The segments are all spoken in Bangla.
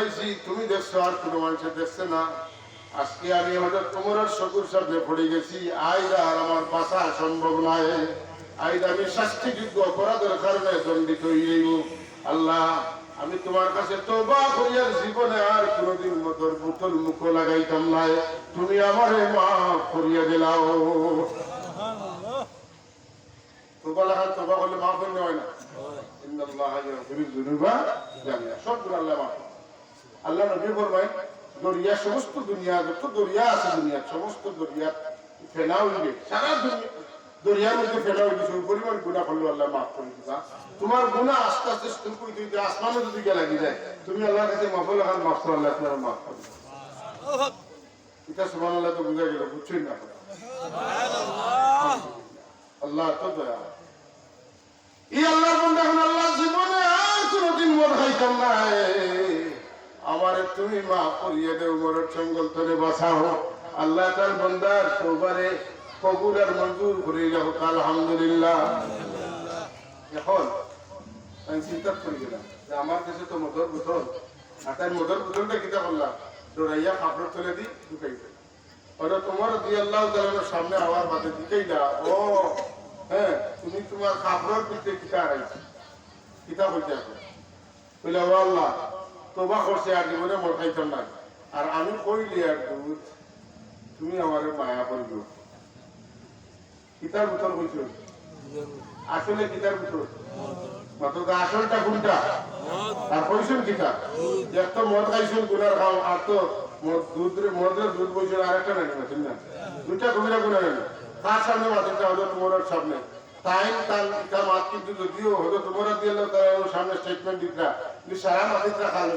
দেখাইছি তুমি দেখছ আর কোনো মানুষের দেখছে না। আজকে আমি হঠাৎ তোমার শকুর সামনে পড়ে গেছি। আইদা আর আমার বাসা সম্ভব নয়। আইদা আমি শাস্তিযোগ্য অপরাধের কারণে দণ্ডিত হইব আল্লাহ আমি তোমার কাছে তোবা করিয়ার জীবনে আর কোনোদিন মতর বোতল মুখ লাগাইতাম নাই। তুমি আমারে মাফ করিয়া দিলাও। তোবা লাগান তোবা করলে মাফ হইলে হয় না। ইন্নাল্লাহা ইয়াগফিরুয যুনুবা সবগুলো আল্লাহ মাফ। আল্লাহ নবী ফরমায় দরিয়া সমস্ত দুনিয়া যত দরিয়া আছে দুনিয়া সমস্ত দরিয়া ফেনা হইবে। সারা দুনিয়া দরিয়ার মধ্যে ফেলা হইবে সেই পরিমাণ গুণা করলে আল্লাহ মাফ করে দিবা। তোমার গুণা আস্তে আস্তে স্তূপ করে দিতে আসমানে যদি লাগি যায় তুমি আল্লাহর কাছে মাফ লাগান মাফ করো আল্লাহ তোমার মাফ করবে এটা সুবহান আল্লাহ তো বুঝা গেল বুঝছেন না আল্লাহ তো দয়া এই আল্লাহর বন্ধা এখন আল্লাহ জীবনে আর কোনোদিন মদ খাইতাম না আমারে তুমি মা করিয়ে দেও মরের চঙ্গল তরে বাঁচাও আল্লাহ তার বন্দার তোবারে কবুল আর মঞ্জুর করে যাও, আলহামদুলিল্লাহ। এখন আমি চিন্তা করে গেলাম যে আমার কাছে তো মদর বোতল, আর তাই মদর বোতলটা কিতা করলাম? ডোরাইয়া কাপড় তুলে দিই ঢুকাই দিই ওটা তোমার দিয়ে আল্লাহ তালানোর সামনে আবার বাদে দিকেই না। ও হ্যাঁ তুমি তোমার কাপড়ের ভিতরে কিতা হারাইছো? কিতা বলতে এখন বলে আল্লাহ, তোবা করছে আর জীবনে মর খাইতাম না। আর আমি কইলি, আর দুধ তুমি আমার মায়া করিব কিতার বোতল বলছো আসলে কিতার বোতল মাত্র তো আসলটা কোনটা? আর কইছেন কিতা এক তো মদ খাইছেন, গুনার খাও, আর তো মদ দুধ রে- মদের দুধ বলছেন আর একটা নাকি মাছেন না দুইটা কবিরা গুণা নাকি কার সামনে মাছেনটা হলো তোমার সামনে। টাইম তার তার মাত কিন্তু যদিও হলো তোমার দিয়ে তার সামনে স্টেটমেন্ট দিতরা। সারা মাতিতরা আল্লাহ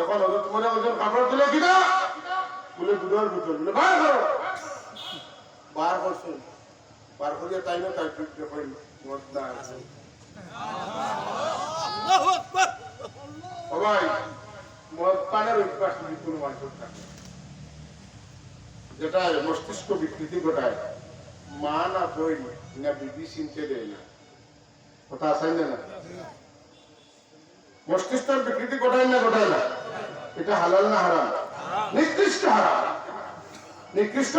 এখন হলো তোমার ওজন কাপড় তুলে কিনা বলে দুধের ভিতর বলে বার করো। বার করছ? বার করিয়া তাই না তাই দেখেন মদ না আছে। সবাই মদ পানের অভ্যাস যদি কোনো মানুষের থাকে যেটা মস্তিষ্ক বিকৃতি ঘটায় মা না বই না বিবি চিনতে দেয় না। কথা আছে না? না মস্তিষ্কের বিকৃতি ঘটায় না ঘটায় না। এটা হালাল না হারাম? নিকৃষ্ট হারাম। নিকৃষ্ট?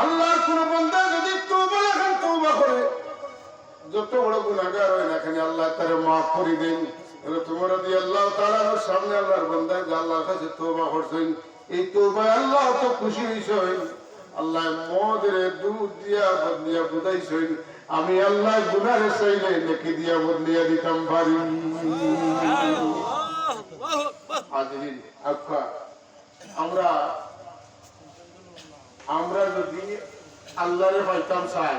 আল্লাহর কোন বন্ধা যদি তৌবা তৌবা করে যত বড় গুণাগার হয় না এখানে আল্লাহ তারে মাফ করে দেন। তোমার আল্লাহ তাআলার সামনে আল্লাহর বান্দা যে আল্লাহর কাছে তওবা করছেন, এই তওবা আল্লাহ তো খুশি হইছেন। আল্লাহ মদের দুধ দিয়া বুঝাইছেন। আমি আল্লাহ গুনারে চাইলে নেকি দিয়া বদলিয়া দিতাম পারি। আমরা আমরা যদি আল্লাহরে পাইতাম চাই,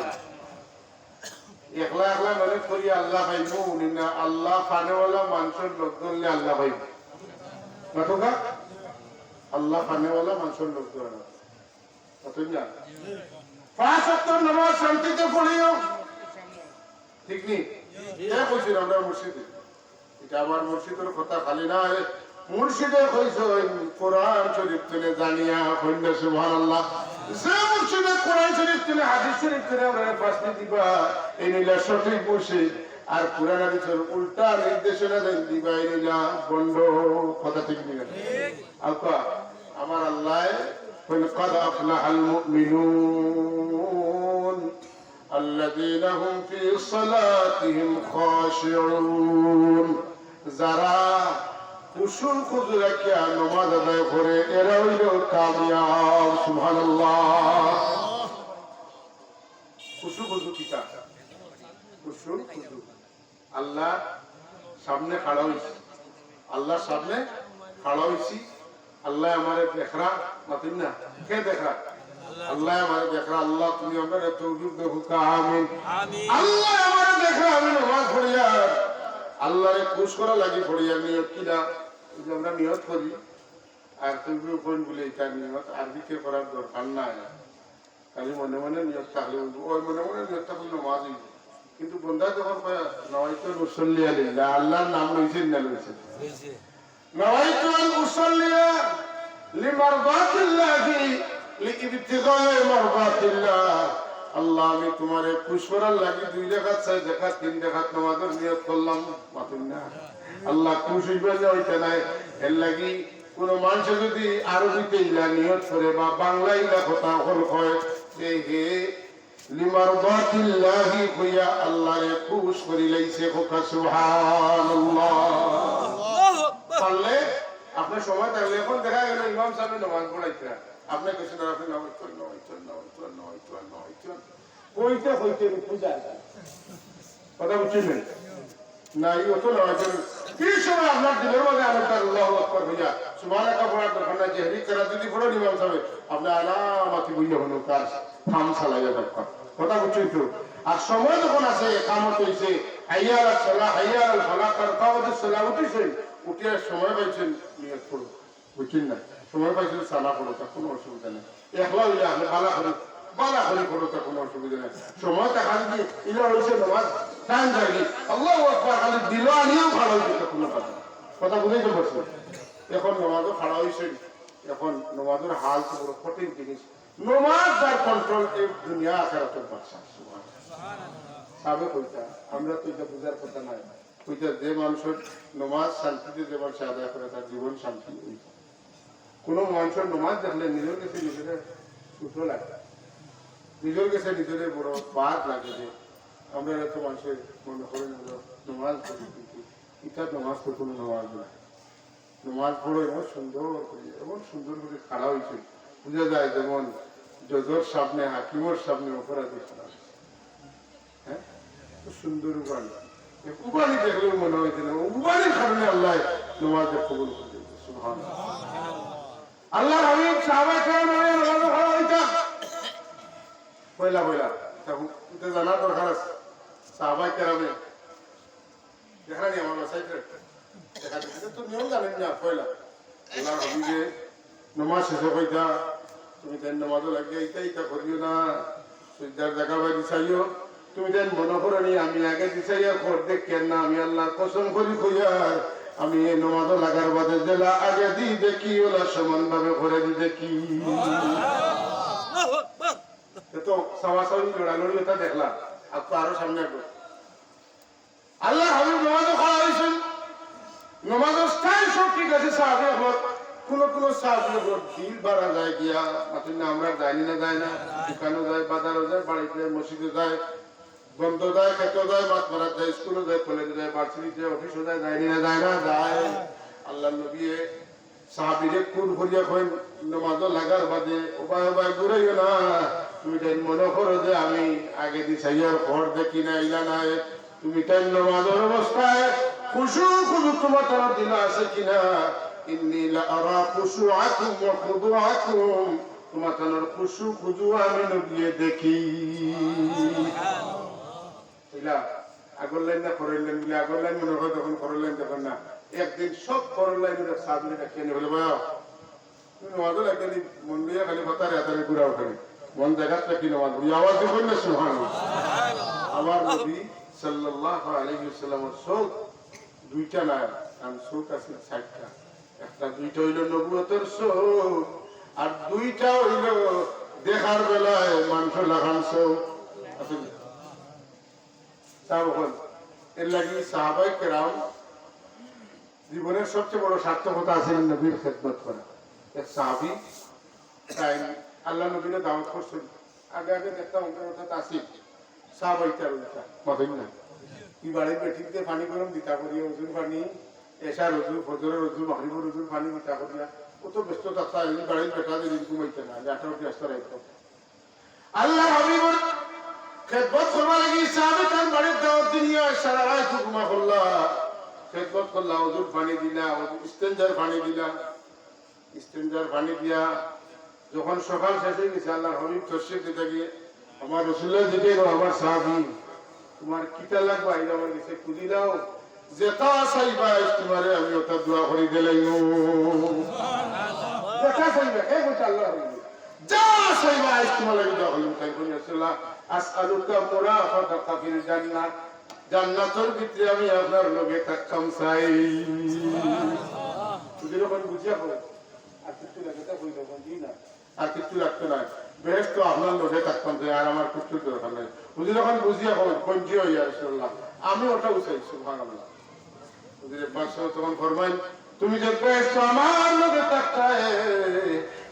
একলা একলা মনে করি আল্লাহ পাইব উনি না আল্লাহ ফানেওয়ালা মানুষের লোক ধরলে আল্লাহ পাইব নটকা আল্লাহ ফানেওয়ালা মানুষের লোক ধরে না? পাঁচ সপ্তাহ নামাজ শান্তিতে পড়িও। ঠিক নি? এটা কইছিল আমরা মুর্শিদে এটা আমার মুর্শিদের কথা খালি না মুর্শিদে কইছ কোরআন শরীফ তুলে জানিয়া কন্যা সুবহানাল্লাহ। যে মুর্শিদে কোরআন শরীফ তুলে হাদিস শরীফ তুলে আমরা বাস্তি দিবা। এই নিলা সঠিক মুর্শিদ আর কোরআন হাদিসের উল্টা নির্দেশনা দেন দিবা এই নিলা বন্ধ। কথা ঠিক নিলা আলকা আমার আল্লাহ قل قد أفلح المؤمنون الذين هم في صلاتهم خاشعون যারা কুসুল খুজু রাখিয়া নমাজ আদায় করে এরা হইল কামিয়াব সুবহানাল্লাহ কুসু খুজু কিতা কুসুল খুজু আল্লাহ সামনে খাড়া হইছি আল্লাহ সামনে খাড়া হইছি আল্লাহ আমারে দেখরা মাতিন না? কে দেখরা? আল্লাহ আমারে দেখরা আল্লাহ তুমি আমারে তৌফিক দেবো আমিন। আমিন। আল্লাহ আমারে দেখরা আমি নামাজ পড়িয়া। আল্লাহরে খুশ করা লাগি পড়িয়া নিয়ত কিনা যে আমরা নিয়ত করি আর তুমি কোন বলে এটা নিয়ত আর দিকে করার দরকার নাই। খালি মনে মনে নিয়ত থাকলে ওই মনে মনে নিয়ত থাকলে নমাজ কিন্তু বন্ধা যখন নয়তো মুসল্লি আলিল্লাহ আল্লাহর নাম লইছেন না লইছেন? نويت أن أصلي لمرضاة الله لابتغاء مرضاة الله আল্লাহ আমি তোমার খুশ করার লাগি দুই দেখাত চাই দেখাত তিন দেখাত তোমাদের নিয়ত করলাম মাতুন না আল্লাহ খুশ হইবে যে ওইটা নাই এর লাগি কোন মানুষ যদি আরবিতে ইলা নিয়ত করে বা বাংলা ইলা কথা হল হয় যে হে লিমার বাতিল্লাহি কইয়া আল্লাহরে খুশ করি লাইছে খোকা সুবহানাল্লাহ পারলে আপনার সময় থাকলে এখন দেখা গেল ইমাম সাহেব নামাজ পড়াইতে আপনি কেছেন আর আপনি নামাজ পড়েন নামাজ পড়েন নামাজ পড়েন নামাজ পড়েন নামাজ পড়েন কইতে কইতে পূজা কথা না। বুঝছেন আর সময় যখন আছে, কামত হইছে হাইয়ার সালাহ হাইয়ার ফালাহ তার কাওয়াদের সালাহ উঠিছেন উঠে সময় পাইছেন নিয়ত পড়ো বুঝছেন না সময় পাইছেন সালা পড়ো তা কোনো অসুবিধা নেই। একলা হইলে আপনি বালা করে বালা করে পড়ো তা কোনো অসুবিধা নেই। সময় খালি কি ইলা হয়েছে নামাজ টাইম জাগি। আল্লাহ আকবার, খালি দিল আনিও ভালো হইছে, তা কোনো কথা। কথা বুঝাইতে পারছ এখন নমাজও খাড়া হয়েছে এখন নমাজের হাল তো বড় কঠিন জিনিস। নমাজ যার কন্ট্রোল এই দুনিয়া আখারাতের বাদশা সাবে কইতা আমরা তো এটা বুঝার কথা নাই। কইতা যে মানুষের নমাজ শান্তিতে যে মানুষ আদায় করে, তার জীবন শান্তি হইতা কোনো মানুষের নমাজ দেখলে নিজের কাছে নিজের ছোট লাগে। নিজের কাছে নিজের বড় বাদ লাগে যে, আমরা এত মানুষের মনে করেন নমাজ পড়ি, কিন্তু এটা নমাজ তো কোনো নমাজ না নমাজ পড়ো এমন সুন্দর করে এমন সুন্দর করে খাড়া হয়েছে। বুঝা যায় যেমন জজর সামনে, হাকিমর সামনে অপরাধী খাড়া সুন্দর উবানি উবানি দেখলেও মনে হয়েছে না উবানির কারণে আল্লাহ নমাজের কবুল করে আল্লাহ হাবিব সাহাবায়ে কেরাম হয়ে নামাজে খাড়া হইতা পয়লা পয়লা তখন জানার দরকার আছে। সাহাবায়ে কেরামে, দেখা নি আমার সাইডে দেখা জানেন না পয়লা নমাজ শেষে কইতা তুমি তাই লাগিয়ে এইটা এইটা করিও না। সূর্যার জায়গা বাড়ি চাইও। তুমি দেন মনে করো নি, আমি আগে দিছাইয়া খোর দেখেন না, আমি আল্লাহ কসম করি কইয়ার আমি এই নমাজও লাগার বাদে জেলা আগে দি দেখি, ওলা সমান ভাবে করে দি দেখি তো দেখলাম, আর তো আরও সামনে। আল্লাহ হাবিব নমাজও খাওয়া হয়েছেন স্টাইল সব ঠিক আছে, সাহাবি হল কোন কোন হল দিল বাড়া যায় গিয়া আমরা যাইনি না যায় না দোকানে যায়, বাজারও যায়, বাড়িতে মসজিদে যায় বন্ধ যায় খেতে যায় মাছ মারা যায় স্কুলে যায় কলেজে যায় ভার্সিটিতে অফিসে যায় যায়নি না যায় না, যায়। আল্লাহ নবী সাহাবিরে কুর করিয়া কইন নমাজ লাগার বাদে, উপায় উপায় ঘুরাইও না। তুমি তাই মনে করো যে আমি আগে দিছাইয়ার ঘর দেখি না ইলা নাই। তুমি তাই নমাজের অবস্থায় খুশু খুশু তোমার তারা দিন আছে কিনা ইন্নি লা আরা খুশুআকুম ওয়া খুদুআকুম। তোমার খুশু খুজু আমি নবিয়ে দেখি। ইলা, আগর লাইন না পরের লাইন বলে আগর লাইন মনে হয় তখন পরের লাইন তখন না। একদিন সব পরের লাইনের সামনে রাখিয়ে নিয়ে বলে ভাই তুমি নমাজও একদিন মন দিয়ে খালি পাতারে হাতারে ঘুরা ওখানে। মন দেখাত রাখি নমাজ? পড়ি আওয়াজ দিয়ে বললে সুহান আমার নবী সাল্লাল্লাহু আলাইহি ওয়াসাল্লামের চোখ দুইটা না কারণ চোখ আছে চারটা। একটা দুইটা হইল নবুয়তের চোখ আর দুইটা হইল দেখার বেলায় মাংস লাগান চোখ আছে তারপর এর লাগি সাহাবাই কেরাম জীবনের সবচেয়ে বড় সার্থকতা আছে নবীর খেদমত করা। এক সাহাবি, তাই আল্লাহ নবীরে দাওয়াত করছেন। আগে আগে একটা অঙ্কের অর্থাৎ আসি উল্টা মাথেন না? কি বাড়ির বেঠিতে পানি গরম দিতা করিয়া ওজুর পানি এসা রজু ফজরের রজু মাহরিবর রজুর পানি দিতা করিয়া ও তো ব্যস্ত থাকতা এই বাড়ির বেটা যে দিন ঘুমাইতে না রাখতো আল্লাহ হাবিবর খেদমত করবা লাগি সাহাবে তার বাড়ির দাওয়াত দিনিয়া সারা রাত ঘুমা করলা। খেদমত করলা ওজুর পানি দিলা ইস্তেঞ্জার পানি দিলা। ইস্তেঞ্জার পানি দিয়া যখন সকাল শেষ হয়ে গেছে আল্লাহ হবিব তসির দিতে গিয়ে, আমার রসুল্লাহ দিতে গো, আমার সাহাবি, তোমার কিতা লাগবে? আইলে আমার কাছে খুঁজি দাও। যেটা চাইবা, তোমারে আমি ওটা দোয়া করি দিলাই যেটা চাইবা এই বলতে আল্লাহ। যা চাইবা, তোমার লাগে দোয়া করি তাই বলি আসলা আসআলুকা মুরাফাকাকা ফিল জান্নাত জান্নাতের ভিতরে আমি আপনার লগে থাকতাম চাই যদি যখন বুঝিয়া পড়ে। আর কিছু না। আর লাগতো না বেশ তো আপনার থাকতাম যে আর আমার কিছু দরকার নাই। বুঝি যখন বুঝিয়া পড়ে পঞ্জি হইয়া আমি ওটা উঠাই সুবহানাল্লাহ। বুঝি একবার সময় তখন ফরমাই তুমি যে বেশ তো আমার লোকে থাকতায়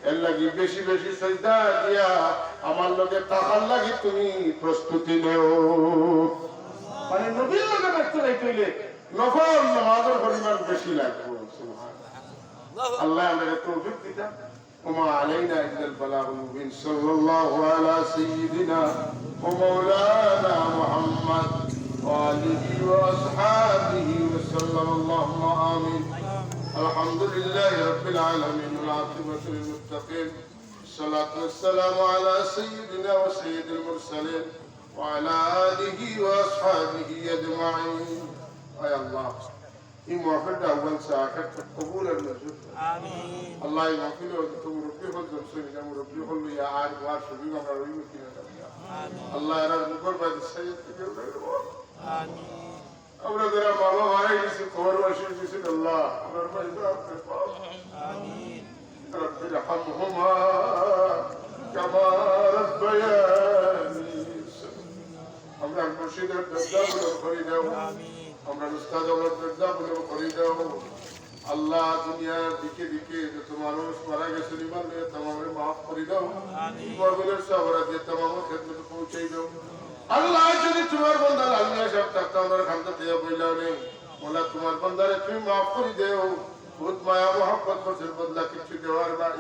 এর লাগি বেশি বেশি সাজদা দিয়া আমার লোকে টাকার লাগি তুমি প্রস্তুতি নেও মানে নবীর লোকে ব্যস্ত রাইতে নফল নামাজের পরিমাণ বেশি লাগবে সুবহানাল্লাহ الله على التوفيق كده وما علينا إلا البلاغ المبين صلى الله على سيدنا ومولانا محمد وآله وأصحابه وسلم اللهم آمين الحمد لله رب العالمين والعاقبة للمتقين الصلاة والسلام على سيدنا وسيد المرسلين وعلى آله وأصحابه أجمعين يا الله এই মহফিলটা আহ্বান সাহাকার কবুল আর নজর আমিন আল্লাহ এই মহফিলে তো মুরব্বী হল জলসে নিকা মুরব্বী হল ইয়া আর ওয়ার সবই আমরা রইব কিনা জানি আল্লাহ এরা মুখর বাদ সাইয়দ থেকে রইব আমিন আমরা যারা বাবা মারাই গেছি খবর বসে গেছি আল্লাহ আমার ভাই আপনি পাও আমিন رب ارحمهما كما ربياني আমরা মুর্শিদের দরজা করে দাও আমিন আমরা উস্তাদ আমার দরজা বলে করে দাও আল্লাহ দুনিয়ার দিকে দিকে যত মানুষ মারা গেছে ইমান নিয়ে তামামের মাফ করে দাও আমিন মরমিনের সাবরা দিয়ে তামামের ক্ষেত্রে পৌঁছাই দাও আল্লাহ যদি তোমার বন্ধা লালমিয়া সব থাকতো আমার খান্তা দিয়ে বইলা নেই। তোমার বন্ধারে তুমি মাফ করে দেও। বহুত মায়া মোহাম্মত বছর বদলা কিছু দেওয়ার নাই।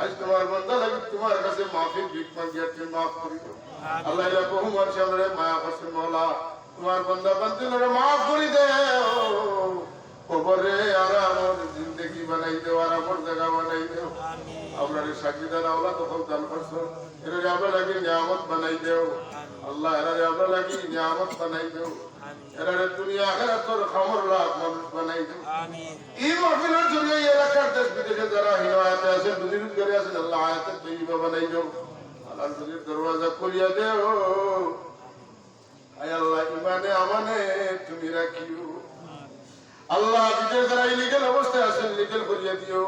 আজ তোমার বন্ধা লাগে তোমার কাছে মাফির ভিক মাগিয়া তুমি মাফ করে দাও আল্লাহ এরা বহু মানুষ আমরা মায়া করছেন মহলা তোমার বন্ধা বান্দিনরে মাফ করে দেও। কবরে আর জিন্দগি বানাই দেও আর জায়গা বানাই দেও। আমিন। সাকিদার আওলা তখন দান করছ। এরা আমরা লাগি নিয়ামত বানাই দেও। আল্লাহ এরা আমরা লাগি নিয়ামত বানাই দেও এরা দুনিয়া আখেরা তোর খবর লাখ মানুষ বানাই দেও আমিন। এই মহফিলের জন্য এই এলাকার দেশ বিদেশে যারা হিনায়াতে আছেন বুজুর্গ করে আছেন আল্লাহ আয়াতের তৈবা বানাই দেও আল্লাহ নদীর দরওয়াজা খুলিয়া দেও আয় আল্লাহ ইমানে আমানে তুমি রাখিও। আল্লাহ বিদেশ যারা ইলিগেল অবস্থায় আছেন লিগেল করিয়া দিও।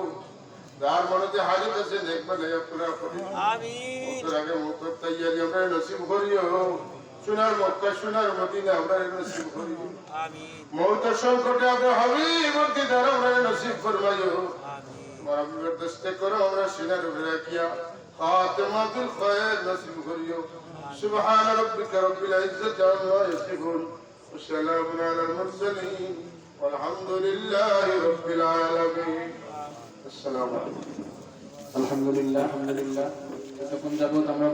যার মনে হাজত আছে দেখবেন পুরা করি আমিন তোর আগে মুখর তৈয়ারি আমরা নসিব করিও সোনার মক্কা সোনার মদিনা আমরা নসিব করিও আমিন মৌত সংকটে আমরা হবি মধ্যে দ্বারা আমরা নসিব ফরমাইও আমিন তোমার আবিবের দস্তে করো আমরা সিনার উপরে রাখিয়া খাতেমা বিল খায়র নসিব করিও সুবহান রব্বিকা রব্বিল ইজ্জাতি আম্মা ইয়াসিফুন وسلام على المرسلين والحمد لله رب العالمين السلام عليكم الحمد لله الحمد لله